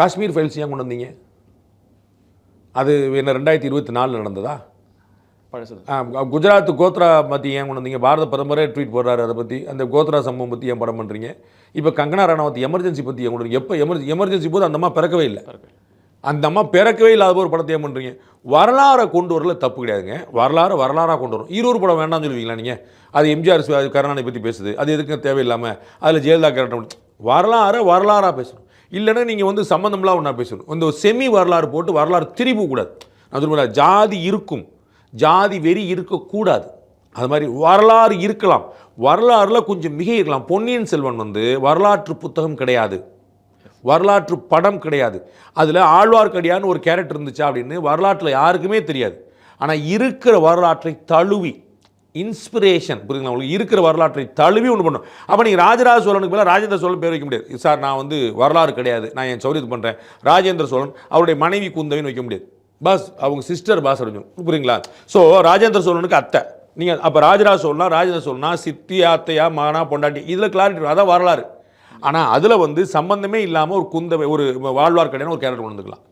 Kashmir files ஏன் கொண்டு வந்தீங்க? அது என்ன ரெண்டாயிரத்தி இருபத்தி நாலில் நடந்ததா? குஜராத் கோத்ரா பற்றி ஏன் கொண்டு வந்தீங்க? பாரத பிரதமரே ட்வீட் போடுறாரு அதை பற்றி அந்த கோத்ரா சம்பவம் பற்றி ஏன் படம் பண்ணுறீங்க இப்போ கங்கனா ரனாவத் எமர்ஜென்சி பற்றி ஏன் கொண்டு? எப்போ எமர்ஜென்சி எமர்ஜென்சி போது அந்த அம்மா பிறக்கவே இல்லை. அந்த அம்மா பிறக்கவே இல்லாத ஒரு படத்தை ஏன் பண்ணுறீங்க வரலாறை கொண்டு வரல தப்பு கிடையாதுங்க. வரலாறு வரலாறாக கொண்டு வரும் ஈரோடு படம் வேண்டாம்னு சொல்லுவீங்களா நீங்கள் அது எம்ஜிஆர் கருணாநிதி பற்றி பேசுது. அது எதுக்கும் தேவையில்லாமல் அதில் ஜெயலலிதா கேரக்டர் வரலாறை வரலாறாக பேசணும். இல்லைன்னா நீங்கள் வந்து சம்மந்தம்லாம் ஒன்றா பேசணும். இந்த செமி வரலாறு போட்டு வரலாறு திரிவு கூடாது நான் சொல்லுவேன் ஜாதி இருக்கும். ஜாதி வெறி இருக்கக்கூடாது. அது மாதிரி வரலாறு இருக்கலாம். வரலாறுல கொஞ்சம் மிக இருக்கலாம். பொன்னியின் செல்வன் வந்து வரலாற்று புத்தகம் கிடையாது. வரலாற்று படம் கிடையாது. அதில் ஆழ்வார்க்கடியான்னு ஒரு கேரக்டர் இருந்துச்சா அப்படின்னு வரலாற்றில் யாருக்குமே தெரியாது. ஆனால் இருக்கிற வரலாற்றை தழுவி இன்ஸ்பிரேஷன். புரியுதுங்களா? உங்களுக்கு இருக்கிற வரலாற்றை தழுவி ஒன்று பண்ணும். அப்போ நீங்கள் ராஜராஜ சோழனுக்கு மேலே ராஜேந்திர சோழன் பேர் வைக்க முடியாது. சார் நான் வந்து வரலாறு கிடையாது. நான் என் சௌரியத்து பண்ணுறேன் ராஜேந்திர சோழன் அவருடைய மனைவி குந்தவின்னு வைக்க முடியாது. பாஸ் அவங்க சிஸ்டர் பாஸ் அப்படின்னு புரியுங்களா ஸோ ராஜேந்திர சோழனுக்கு அத்தை. நீங்கள் அப்போ ராஜராஜ சோழனா ராஜேந்திர சோழனா சித்தி அத்தையா மகனா பொண்டாட்டி இதில் கிளாரிட்டி அதான் வரலாறு. ஆனால் அதில் வந்து சம்பந்தமே இல்லாமல் ஒரு குந்தவை ஒரு வாழ்வார் வாழ்வார்க்கடியான ஒரு கேரக்டர் கொண்டு வந்துக்கலாம்